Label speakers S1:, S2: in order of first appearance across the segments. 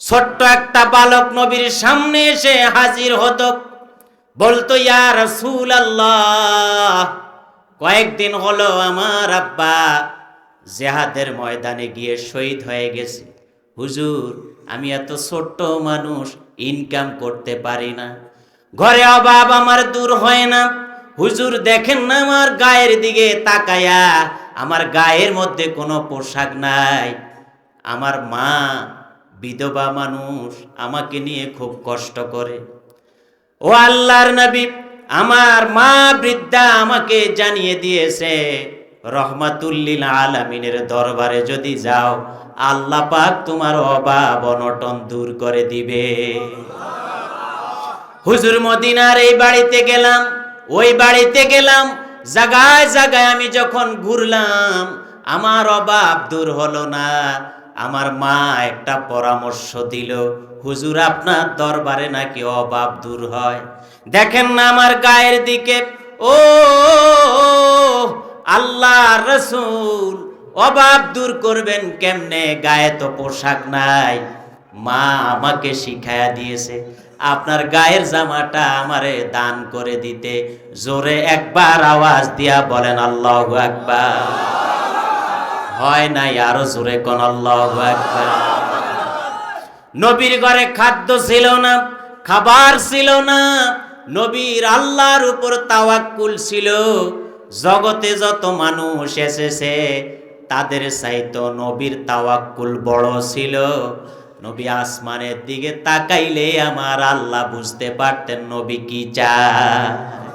S1: ছোট্ট একটা বালক নবীর সামনে এসে হাজির হতো। বলতো, ইয়া রসুল আল্লাহ কয়েকদিন হলো আমার আব্বা জেহাদের ময়দানে গিয়ে শহীদ হয়ে গেছে। হুজুর, আমি এত ছোট্ট মানুষ ইনকাম করতে পারি না। ঘরে অভাব আমার দূর হয় না। হুজুর, দেখেন না আমার গায়ের দিকে তাকায়া, আমার গায়ের মধ্যে কোনো পোশাক নাই। আমার মা বিধবা মানুষ আমাকে নিয়ে খুব কষ্ট করে। ও আল্লাহর নবী, আমার মা বৃদ্ধা আমাকে জানিয়ে দিয়েছে, রহমাতুল্লিল আলামিনের দরবারে যদি যাও, আল্লাহ পাক তোমার অভাব অনটন দূর করে দিবে। হুজুর মদিনার এই বাড়িতে গেলাম, ওই বাড়িতে গেলাম জায়গায় জায়গায় আমি যখন ঘুরলাম আমার অভাব দূর হলো না। আমার মা একটা পরামর্শ দিল, হুজুর, আপনার দরবারে নাকি অভাব দূর হয়? দেখেন না আমার গায়ের দিকে, ও, আল্লাহ রসুল, অভাব দূর করবেন কেমনে? গায়ে তো পোশাক নাই। মা আমাকে শিখায়া দিয়েছে, আপনার গায়ের জামাটা আমারে দান করে দিতে। জোরে একবার আওয়াজ দিয়া বলেন, আল্লাহ একবার হয় নাই আরও জোরে কোন নবীর ঘরে খাদ্য ছিল না, খাবার ছিল না, নবীর আল্লাহর উপর তাওয়াক্কুল ছিল। জগতে যত মানুষ এসেছে, তাদের চাইতো নবীর তাওয়াক্কুল বড় ছিল। নবী আসমানের দিকে তাকাইলে আমার আল্লাহ বুঝতে পারতেন নবী কি চায়।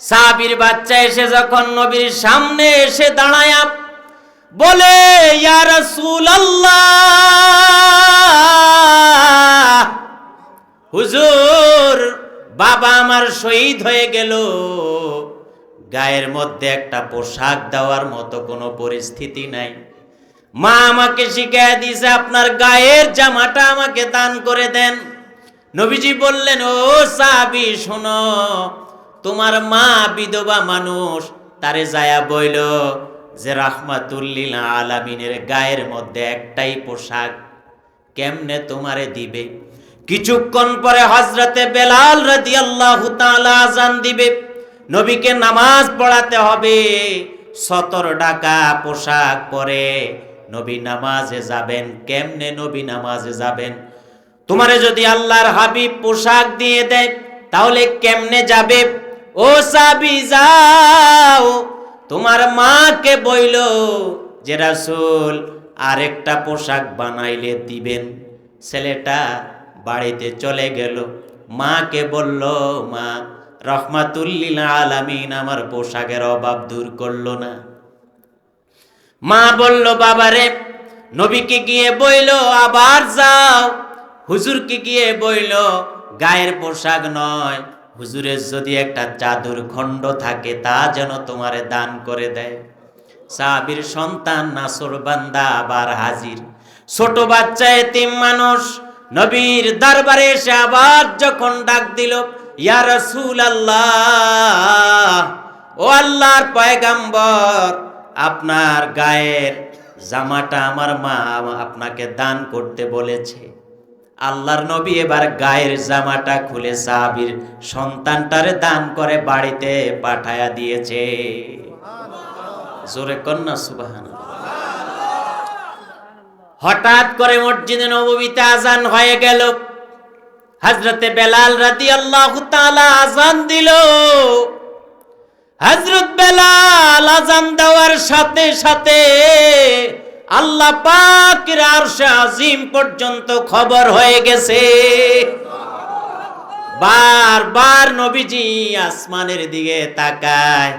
S1: সাবির বাচ্চা এসে যখন নবীর সামনে এসে দাঁড়ায় বলে হুজুর, বাবা আমার শহীদ হয়ে গেল। গায়ের মধ্যে একটা পোশাক দেওয়ার মতো কোনো পরিস্থিতি নাই। মা আমাকে শিখিয়ে দিয়েছে, আপনার গায়ের জামাটা আমাকে দান করে দেন। নবীজি বললেন, ও সাবি শোনো তোমার মা বিধবা মানুষ, তারে যায়া বইল যে রাহমাতুল্লিল আলামিনের গায়ের মধ্যে একটাই পোশাক, কেমনে তোমারে দিবে? কিছুক্ষণ পরে হজরতে বেলাল রাদিয়াল্লাহু তাআলা আজান দিবে। নবীকে নামাজ পড়াতে হবে। সতর ডাকা পোশাক পরে নবী নামাজে যাবেন। কেমনে নবী নামাজে যাবেন? তোমারে যদি আল্লাহর হাবিব পোশাক দিয়ে দেয়, তাহলে কেমনে যাবে? ও সাবি যাও, তোমার মাকে বইল যে রাসূল আরেকটা পোশাক বানাইলে দিবেন। ছেলেটা বাড়িতে চলে গেল। মাকে বলল, মা রহমাতুল্লিল আলামিন আমার পোশাকের অভাব দূর করল না। মা বলল বাবারে নবীকে গিয়ে বইল, আবার যাও। হুজুরকে গিয়ে বইল, গায়ের পোশাক নয় হুজুরের যদি একটা চাদর খণ্ড থাকে, তা যেন তোমারে দান করে দেয়। সাবির সন্তান, নাসর বান্দা, আবার হাজির। ছোট বাচ্চা, এতিম মানুষ, নবীর দরবারে এসে আবার যখন ডাক দিল, ইয়া রাসূল আল্লাহ ও আল্লাহর পয়গাম্বর, আপনার গায়ের জামাটা আমার মা আপনাকে দান করতে বলেছে। আল্লাহর নবী এবার গায়ের জামাটা খুলে সাহাবীর সন্তানটারে দান করে বাড়িতে পাঠায়া দিয়েছে। জোরে কন্যা সুবাহান হঠাৎ করে মসজিদে নবমীতে আজান হয়ে গেল। হজরতে বেলাল রাদি আল্লাহ আজান দিল। হজরত বেলাল আজান দেওয়ার সাথে সাথে আল্লাহ পাকের আরশে আজিম পর্যন্ত খবর হয়ে গেছে বার বার নবীজি আসমানের দিকে তাকায়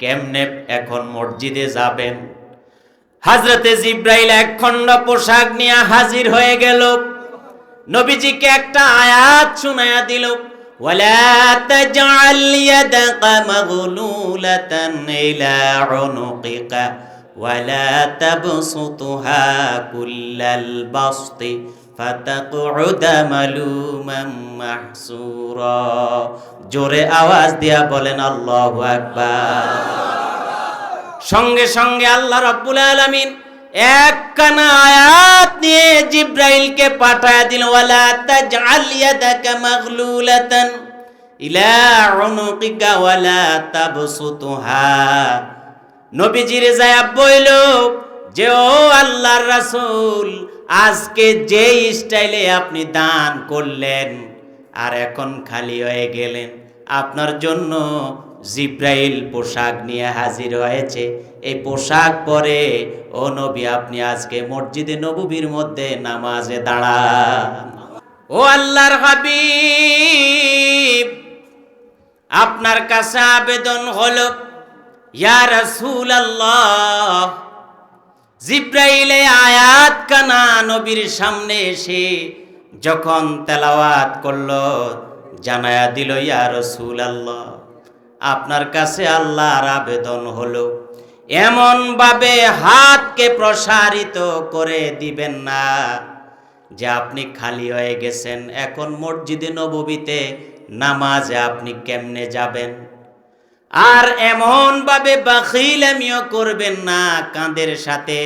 S1: কেমনে এখন মসজিদে যাবেন হাজরতে জিব্রাইল এক খণ্ড পোশাক নিয়ে হাজির হয়ে গেল নবীজিকে একটা আয়াত শুনায়া দিল ولا تجعل يدك مغلولة إلى عنقك ولا تبسطها كل البسط فتقعد ملوما محسورا জোরে আওয়াজ দিয়া বলেন আল্লাহু আকবার সঙ্গে সঙ্গে আল্লাহ রাব্বুল আলামিন এক কানা আয়াত নিয়ে জিব্রাইলকে পাঠায় দিল ওয়ালা তাজআল ইয়াদাকা মাগলুলাতান ইলা উনুকিকা ওয়ালা তাবসুতুহা নবীজির যায় বইল যে, ও আল্লাহর রাসূল, আজকে যে স্টাইলে আপনি দান করলেন আর এখন খালি হয়ে গেলেন, আপনার জন্য জিব্রাইল পোশাক নিয়ে হাজির হয়েছে। এই পোশাক পরে, ও নবী, আপনি আজকে মসজিদে নববীর মধ্যে নামাজে দাঁড়ান। ও আল্লাহর হাবিব, আপনার কাছে আবেদন হলো জিব্রাইলে আয়াত কানা নবীর সামনে এসে যখন তেলাওয়াত করল, জানায়া দিল, ইয়া রাসূল আল্লাহ আপনার কাছে আল্লাহর আবেদন হলো এমন ভাবে হাতকে প্রসারিত করে দিবেন না যে আপনি খালি হয়ে গেছেন। এখন মসজিদে নববীতে নামাজে আপনি কেমনে যাবেন? আর এমন ভাবে বাখিলামিও করবেন না, কাঁধের সাথে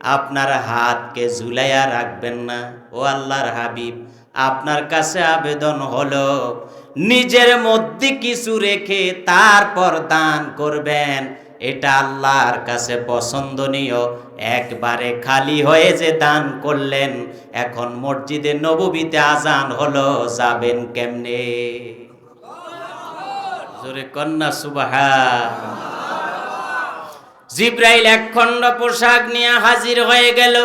S1: আপনার হাতকে ঝুলাইয়া রাখবেন না। ও আল্লাহর হাবিব, আপনার কাছে আবেদন হলো, নিজের মধ্যে কিছু রেখে তারপর দান করবেন। এটা আল্লাহর কাছে পছন্দনীয়। একবারে খালি হয়ে যে দান করলেন, এখন মসজিদে নববীতে আজান হলো, যাবেন কেমনে? জোরে কন্যা সুবাহা জিব্রাইল এক খণ্ড পোশাক নিয়ে হাজির হয়ে গেল।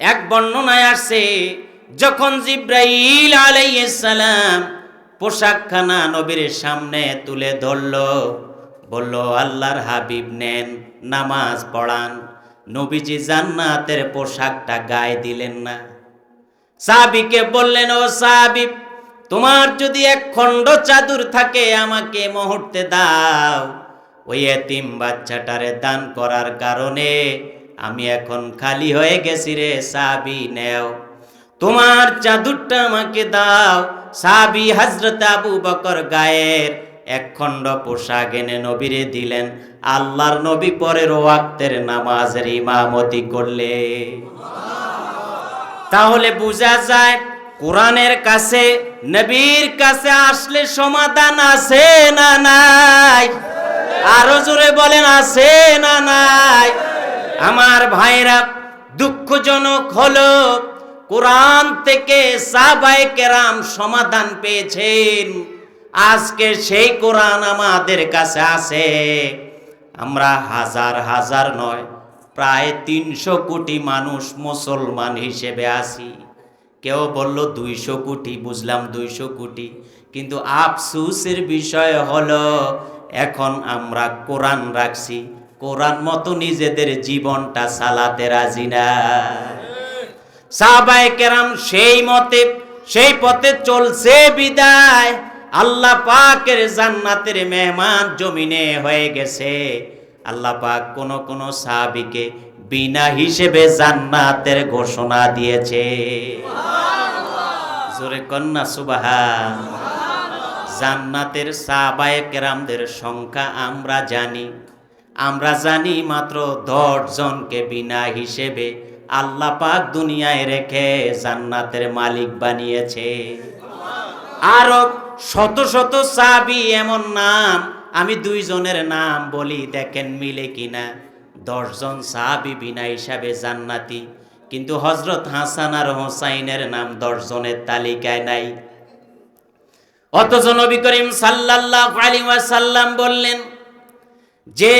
S1: এক বর্ণনায় আসছে, যখন জিব্রাইল আলাইসালাম পোশাকখানা নবীর সামনে তুলে ধরল, বলল, আল্লাহর হাবিব নেন, নামাজ পড়ান। নবীজি জান্নাতের পোশাকটা গায়ে দিলেন না। সাহাবিকে বললেন, ও সাহাবি তোমার যদি এক খণ্ড চাদর থাকে, আমাকে মুহূর্তে দাও। ওই এতিম বাচ্চাটারে দান করার কারণে আমি এখন খালি হয়ে গেছি রে, সাবি নেও। তোমার চাদরটা আমাকে দাও। সাবি হজরত আবু বকর গায়ের এক খণ্ড পোশাক এনে নবীরে দিলেন। আল্লাহর নবী পরের ওয়াক্তের নামাজের ইমামতি করলে। তাহলে বোঝা যায় কোরআনের কাছে, নবীর কাছে আসলে সমাধান আছে না নাই? আরও জোরে বলেন, আছে না নাই? আমার ভাইরা, দুঃখজনক হলো, কোরআন থেকে সাবাই কেরাম সমাধান পেয়েছেন। আজকে সেই কোরআন আমাদের কাছে আছে। আমরা হাজার হাজার নয়, প্রায় তিনশো কোটি মানুষ মুসলমান হিসেবে আছি। কেউ বলল দুইশো কোটি, বুঝলাম দুইশো কোটি। কিন্তু আফসুসের বিষয় হলো, এখন আমরা কোরআন রাখছি। কোরআন মতো নিজেদের জীবনটা চালাতে রাজি না। সাহাবায়ে কেরাম সেই মতে, সেই পথে চলছে বিদায়। আল্লাহ পাকের জান্নাতের মেহমান জমিনে হয়ে গেছে। আল্লাহ পাক কোন কোন সাহাবিকে বিনা হিসেবে জান্নাতের ঘোষণা দিয়েছে। জোরে কন্যা সুবাহা জান্নাতের সাহাবায়ে কেরামদের সংখ্যা আমরা জানি। আমরা জানি মাত্র দশ জনকে বিনা হিসেবে আল্লাহ পাক দুনিয়ায় রেখে জান্নাতের মালিক বানিয়েছে। আরও শত শত সাবি এমন নাম আমি দুইজনের নাম বলি দেখেন মিলে কিনা। দশজন সাহাবি বিনা হিসাবে জান্নাতি, কিন্তু হজরত হাসান আর হোসাইনের নাম দশজনের তালিকায় নাই। অথচ নবী করিম সাল্লাল্লাহু আলাইহি ওয়াসাল্লাম বললেন, যে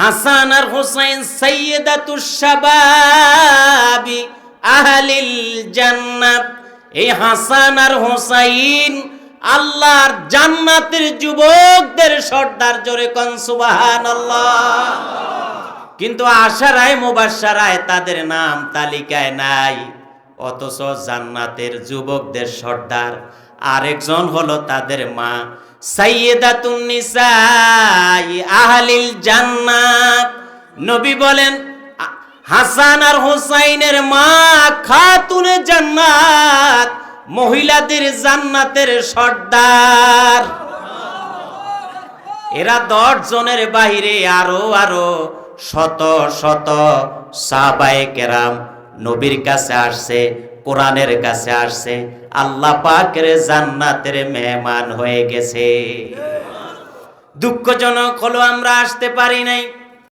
S1: হাসান আর হোসাইন সাইয়্যিদাতুশ শাবাবি আহলিল জান্নাত, এই হাসান আর হোসাইন আল্লাহর জান্নাতের যুবকদের সর্দার জোরে কন সুবহানাল্লাহ। কিন্তু আশারায়, মুবাশশারায় তাদের নাম তালিকায় নাই। অথচ জান্নাতের যুবকদের সর্দার আরেকজন হলো তাদের মা, সাইয়েদাতুন নিসাই আহলিল জান্নাত। নবী বলেন, হাসান আর হোসাইনের মা খাতুনে জান্নাত, মহিলাদের জান্নাতের সর্দার। এরা দশ জনের বাহিরে আরও আরও শত শত সাবায়ে কেরাম নবীর কাছে আসছে, কোরআনের কাছে আসছে, আল্লাহ পাকের জান্নাতের মেহমান হয়ে গেছে। দুঃখজনক হলো আমরা আসতে পারি নাই।